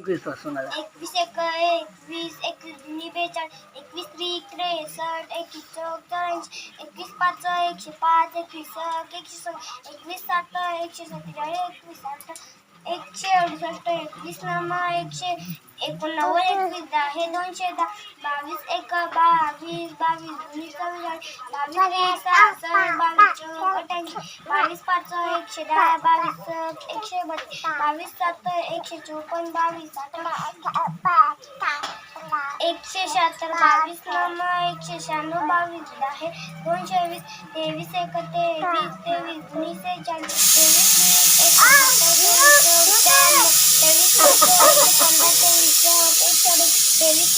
एकवीसपासून आला एकवीस एक एकवीस एकवीस बेचाळीस एकवीस त्री त्रेसष्ट एकवीस चौक चौऱ्याऐंशी एकवीस पाच एकशे पाच एकवीस एक एकशे सव्वा एकवीस सात एकशे सत्तेचाळीस एकवीस आठ एकशे अडुसष्ट एकवीस नामा एकशे एकोणनव्वद एकवीस दहा हे दोनशे दहा बावीस एक बावीस बावीस दोन्ही बावीस एक बावीस चौक बावीस पाच एकशे दहा बावीस एकशे बत्तीस बावीस सात एकशे चौपन्न बावीस एकशे शहात्तर बावीस नम एकशे शहाण्णव बावीस दहा हे दोनशे वीस तेवीस एक तेवीस तेवीस दोन्ही सेहेचाळीस तेवीस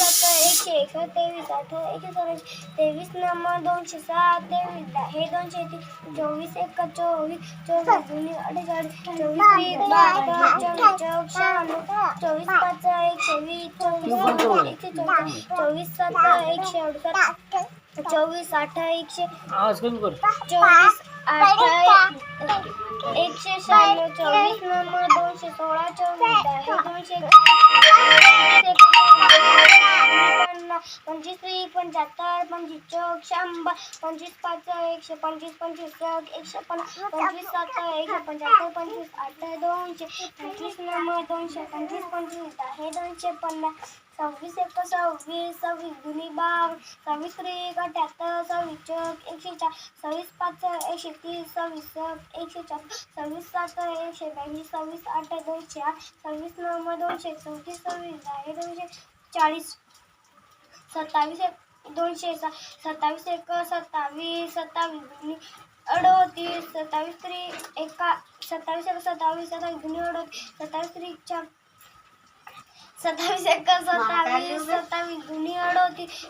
वीस एकशे एक तेवीस आठ एकशे चौऱ्याऐंशी तेवीस नंबर दोनशे सात तेवीस दहा हे दोनशे तीस चोवीस एक चोवीस चोवीस जुनी अठ्ठेचाळीस चोवीस बारा चोवीस चोवीस पाच एकशे वीस चोवीस एकशे चौदा चोवीस सात एकशे अडुसष्ट चोवीस आठ एकशे चोवीस एकशे शहाण्णव चोवीस नंबर दोनशे सोळा चोवीस दहा हे दोनशे पंचवीस त्रिक पंच्याहत्तर, पंचवीस चौक शंभर, पंचवीस, पाच, एकशे पंचवीस पंचवीस चौक एकशे पन्नास, पंचवीस, सात, एकशे पंच्याहत्तर, पंचवीस, आठ, दोनशे, पंचवीस नंबर दोनशे पंचवीस पंचवीस, दहा, दोनशे पन्नास, सव्वीस एक सव्वीस सव्वीस दुनी बार सव्वीस त्रिक, अठ्याहत्तर, सव्वीस चौक, एकशे चार, सव्वीस पाच, एकशे तीस, सव्वीस एकशे चार, सव्वीस सात, एकशे ब्याऐंशी, सव्वीस आठ, दोनशे आठ, सव्वीस नऊ, दोनशे चौतीस, सव्वीस दहा, दोनशे चाळीस. सत्तावीस एक दोनशे सा सत्तावीस एक सत्तावीस सत्तावीस दुनी अडोतीस सत्तावीस त्री एका सत्तावीस एक सत्तावीस सत्तावीस दुनी अडोतीस सत्तावीस त्रिक सत्तावीस एक सत्तावीस सत्तावीस दुनी अडोतीस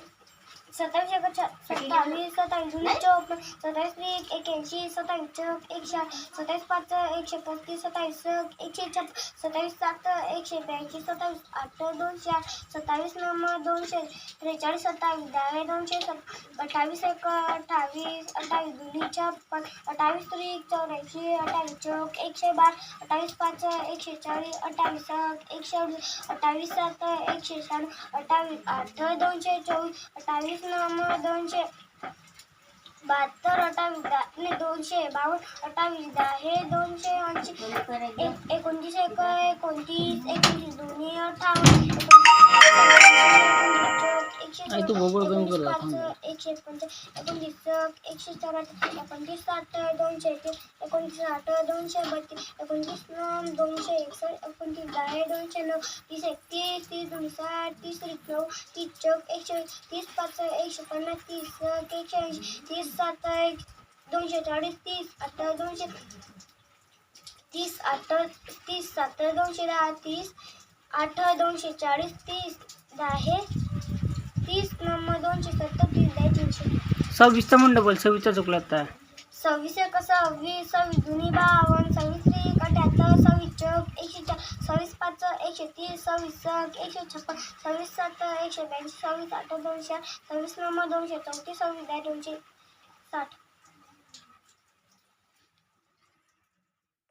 सत्तावीस एक सत्तावीस सत्तावीस दुनी चौपन्न सत्तावीस त्रिक एक्याऐंशी सत्तावीस चौक एकशे आठ सत्तावीस पाच एकशे पस्तीस सत्तावीस एकशे छप्पन सत्तावीस सात एकशे ब्याऐंशी सत्तावीस आठ दोनशे सत्तावीस नंबर दोनशे त्रेचाळीस सत्तावीस दहा दोनशे सत् अठ्ठावीस एक अठ्ठावीस अठ्ठावीस दुनी छप्पन अठ्ठावीस त्रिक चौऱ्याऐंशी अठ्ठावीस चौक एकशे बार अठ्ठावीस पाच एकशे चाळीस अठ्ठावीस एकशे अठ्ठावीस सात एकशे शहाण्णव अठ्ठावीस आठ दोनशे चोवीस अठ्ठावीस नंबर दोनशे बहात्तर अठ्ठावीस दहा नाही एक कर थांब. एकशे एकोणतीस चौक एकशे चौऱ्याहत्तर एकोणतीस साठ दोनशे तीस एकोणतीस आठ दोनशे बत्तीस एकोणतीस नऊ दोनशे एकसष्ट एकोणतीस दहा दोनशे नऊ तीस एकतीस तीस दोन साठ तीस नऊ तीस चौक एकशे तीस पाच एकशे पन्नास तीस एक एकशे ऐंशी तीस सात एक दोनशे चाळीस तीस आठ दोनशे तीस आठ तीस सात दोनशे दहा तीस आठ दोनशे चाळीस तीस दहा तीस नंबर दोनशे सत्तर तीस दहा तीनशे. सव्वीसचा म्हणलं बोल सव्वीसचा चुकला आता. सव्वीस एक सव्वीस सव्वीस दुनी बावन्न सव्वीस त्रिक अठ्याहत्तर सव्वीस चौक एकशे चार सव्वीस पाच एकशे तीस सव्वीस एकशे छप्पन सव्वीस सात एकशे ब्याऐंशी सव्वीस आठ दोनशे सव्वीस नंबर दोनशे चौतीस सव्वीस दहा दोनशे साठ.